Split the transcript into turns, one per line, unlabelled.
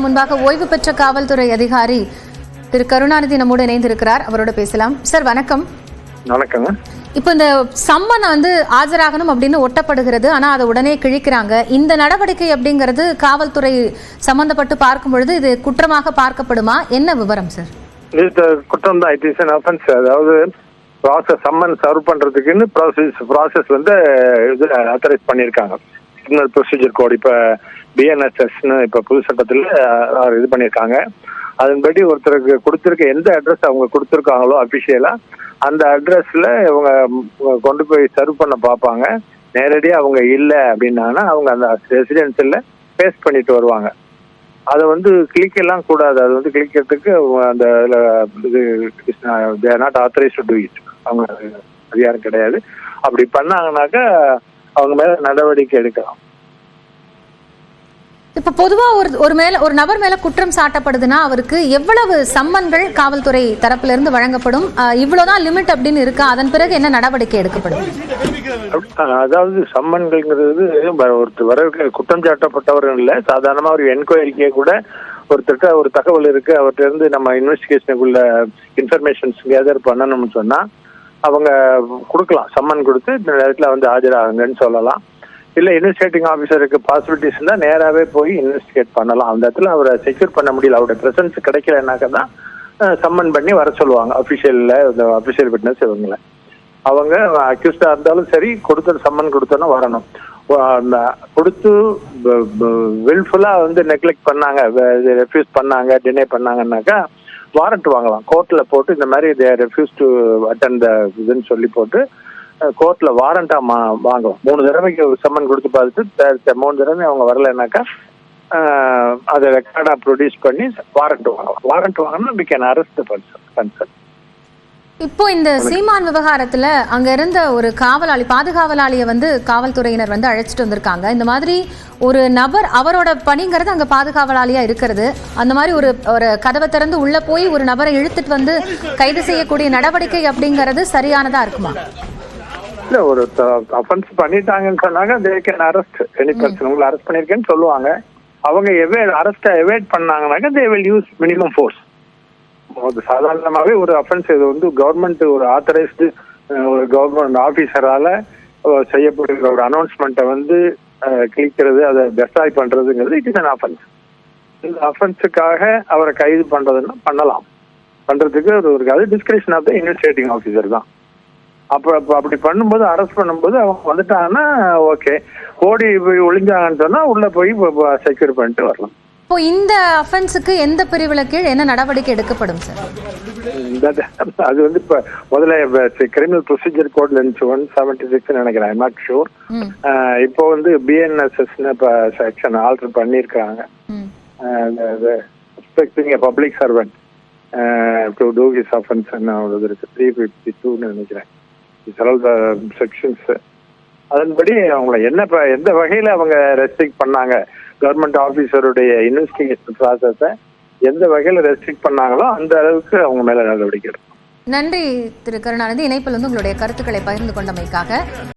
முன்பாக ஓய்வு பெற்ற காவல்துறை அதிகாரி திரு. கருணாநிதி நம்மோடு இணைந்திருக்கிறார். அவரோட பேசலாம். சார் வணக்கம்.
வணக்கங்க.
இப்போ இந்த சம்மன் வந்து ஆஜராகணும் அப்படின்னு ஒட்டப்படுகிறது. ஆனா அதை உடனே கிழிக்கிறாங்க. இந்த நடவடிக்கை அப்படிங்கிறது காவல்துறை சம்பந்தப்பட்டு பார்க்கும் பொழுது இது குற்றமாக பார்க்கப்படுமா? என்ன விவரம் சார்?
இது குற்றம் தான் இட் இஸ் அன் அஃபென்ஸ் அதாவது ப்ராசஸ் சம்மன் சர்வ் பண்றதுக்குன்னு ப்ராசஸ் ப்ராசஸ் வந்து இது அத்தரைஸ் பண்ணியிருக்காங்க. சிக்னல் ப்ரொசீஜர் கோட் இப்போ பிஎன்எஸ்எஸ்னு இப்போ புது சட்டத்தில் இது பண்ணியிருக்காங்க. அதன்படி ஒருத்தருக்கு கொடுத்துருக்க எந்த அட்ரஸ் அவங்க கொடுத்துருக்காங்களோ அஃபிஷியலாக அந்த அட்ரஸில் இவங்க கொண்டு போய் சர்வ் பண்ண பார்ப்பாங்க. நேரடியாக அவங்க இல்லை அப்படின்னாங்கன்னா அவங்க அந்த ரெசிடென்சியில் பேஸ்ட் பண்ணிட்டு வருவாங்க. அதை வந்து கிளிக் எல்லாம் கூடாது. அது வந்து கிளிக்கிறதுக்கு அவங்க அந்த இது not authorise to do it அவங்க அதிகாரம் கிடையாது. அப்படி பண்ணாங்கன்னாக்கா அவங்க மேல நடவடிக்கை எடுக்கலாம்
இப்போ பொதுவா ஒரு ஒரு மேல ஒரு நபர் மேல குற்றம் சாட்டப்படுதுன்னா அவருக்கு எவ்வளவு சம்மன்கள் காவல்துறை தரப்புல இருந்து வழங்கப்படும் இவ்வளவுதான் லிமிட் அப்படின்னு இருக்கா? அதன் பிறகு என்ன நடவடிக்கை எடுக்கப்படும்?
அதாவது சம்மன்கள்ங்கிறது ஒருத்தர் வர குற்றம் சாட்டப்பட்டவர் இல்லை. சாதாரணமா ஒரு என்கொயரிக்கே கூட ஒருத்தர்கிட்ட ஒரு தகவல் இருக்கு. அவர்கிட்ட இருந்து நம்ம இன்வெஸ்டிகேஷனுக்குள்ள இன்ஃபர்மேஷன்ஸ் கேதர் பண்ணணும்னு சொன்னா அவங்க கொடுக்கலாம் சம்மன் கொடுத்து இந்த நேரத்தில் வந்து ஆஜராகுங்கன்னு சொல்லலாம். இல்ல இன்வெஸ்டிகேட்டிங் ஆஃபீஸருக்கு பாசிபிலிட்டிஸ் இருந்தால் நேராகவே போய் இன்வெஸ்டிகேட் பண்ணலாம். அந்த இடத்துல அவரை செக்யூர் பண்ண முடியல. அவருடைய பிரசன்ஸ் கிடைக்கலனாக்க தான் சம்மன் பண்ணி வர சொல்லுவாங்க. அஃபிஷியலில் இந்த அஃபிஷியல் விட்னஸ் இவங்களை. அவங்க அக்யூஸ்டா இருந்தாலும் சரி கொடுத்த சம்மன் கொடுத்தோன்னா வரணும். கொடுத்து வில்ஃபுல்லா வந்து நெக்லெக்ட் பண்ணாங்க. ரெஃப்யூஸ் பண்ணாங்க டினே பண்ணாங்கன்னாக்கா வாரண்ட் வாங்கலாம். கோர்ட்ல போட்டு இந்த மாதிரி they refuse to attend the இதுன்னு சொல்லி போட்டு கோர்ட்ல வாரண்டா வாங்கலாம். மூணு தடவைக்கு சம்மன் கொடுத்து பார்த்துட்டு மூணு தடவை அவங்க வரலைன்னாக்கா அதை ரெக்கார்டா ப்ரொடியூஸ் பண்ணி வாரண்ட் வாங்கலாம். வாரண்ட் வாங்கினா we can arrest person concern
இப்போ இந்த சீமான் விவகாரத்துல அங்க இருந்த ஒரு காவலாளி பாதுகாவலாளியை வந்து காவல்துறையினர் வந்து அழைச்சிட்டு வந்திருக்காங்க. இந்த மாதிரி ஒரு நபர் அவரோட பணிங்கிறது அங்க பாதுகாவலாளியா இருக்கிறது. அந்த மாதிரி ஒரு ஒரு கதவை திறந்து உள்ள போய் ஒரு நபரை இழுத்துட்டு வந்து கைது செய்யக்கூடிய நடவடிக்கை அப்படிங்கிறது சரியானதா இருக்குமா?
இல்ல ஒரு அஃபென்ஸ் பண்ணிட்டாங்கன்னு சொன்னாங்க they can arrest any person உங்களை அரெஸ்ட் பண்ணிருக்கேன்னு சொல்லுவாங்க. அவங்க evade arrest evade பண்ணாங்கனாக்கா they will use minimum force சாதாரணமாகவே ஒரு அஃபென்ஸ் இது வந்து கவர்மெண்ட் ஒரு ஆத்தரைஸ்டு ஒரு கவர்மெண்ட் ஆஃபீஸரால செய்யப்படுகிற ஒரு அனௌன்ஸ்மெண்ட்டை வந்து கிழிக்கிறது அதை டெஸ்ட்ராய் பண்றதுங்கிறது இட் இஸ் அன் அஃபென்ஸ் இந்த அஃபென்ஸுக்காக அவரை கைது பண்றதுன்னா பண்ணலாம். பண்றதுக்கு ஒரு ஒரு அது description of the investigating officer தான். அப்போ அப்போ அப்படி பண்ணும்போது அரெஸ்ட் பண்ணும்போது அவங்க வந்துட்டாங்கன்னா ஓகே ஓடி போய் ஒளிஞ்சாங்கன்னு சொன்னால் உள்ளே போய் செக்யூர் பண்ணிட்டு வரலாம்.
இப்போ இந்த அஃபென்ஸுக்கு எந்த பிரிவுல கீழ் என்ன நடவடிக்கை எடுக்கப்படும் சார்
அது வந்து இப்ப முதல்ல கிரிமினல் ப்ரொசீஜர் கோட்ல இருந்துச்சு ஒன் செவன்டி சிக்ஸ் நினைக்கிறேன் நாட் ஷூர் இப்போ வந்து பிஎன்எஸ்எஸ்னு இப்போ செக்ஷன் ஆல்டர் பண்ணியிருக்காங்க.
ம்.
Expecting public servant to do his offence ஒரு இருக்கு த்ரீ ஃபிஃப்டி டூன்னு நினைக்கிறேன். செக்ஷன்ஸ் அதன்படி அவங்கள என்ன எந்த வகையில அவங்க ரெஸ்ட்ரிக்ட் பண்ணாங்க? கவர்மெண்ட் ஆபீஸருடைய இன்வெஸ்டிகேஷன் ப்ராசஸை எந்த வகையில ரெஸ்ட்ரிக்ட் பண்ணாங்களோ அந்த அளவுக்கு அவங்க மேல நடவடிக்கை எடுக்கும்.
நன்றி திரு கருணாநிதி. இணைப்பில் வந்து உங்களுடைய கருத்துக்களை பகிர்ந்து கொண்டமைக்காக